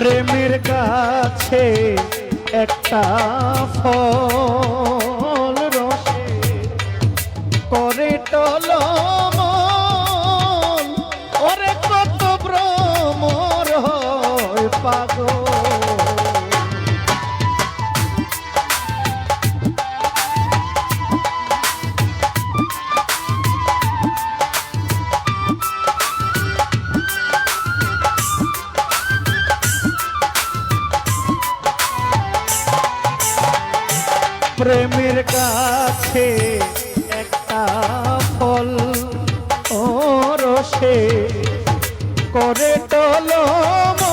প্রেমের কাছে একটা ফল রসে করে টল ওরে কত ভ্রমর পাগল। প্রেমের কাছে একটা ফল ও রসে করে টলমা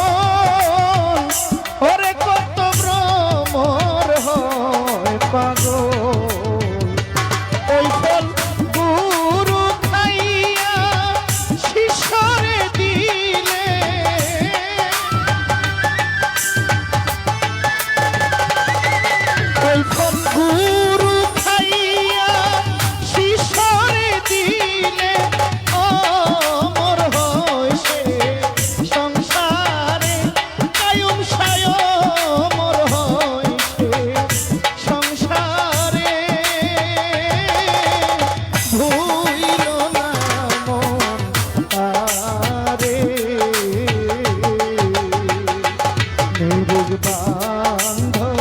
বান্ধ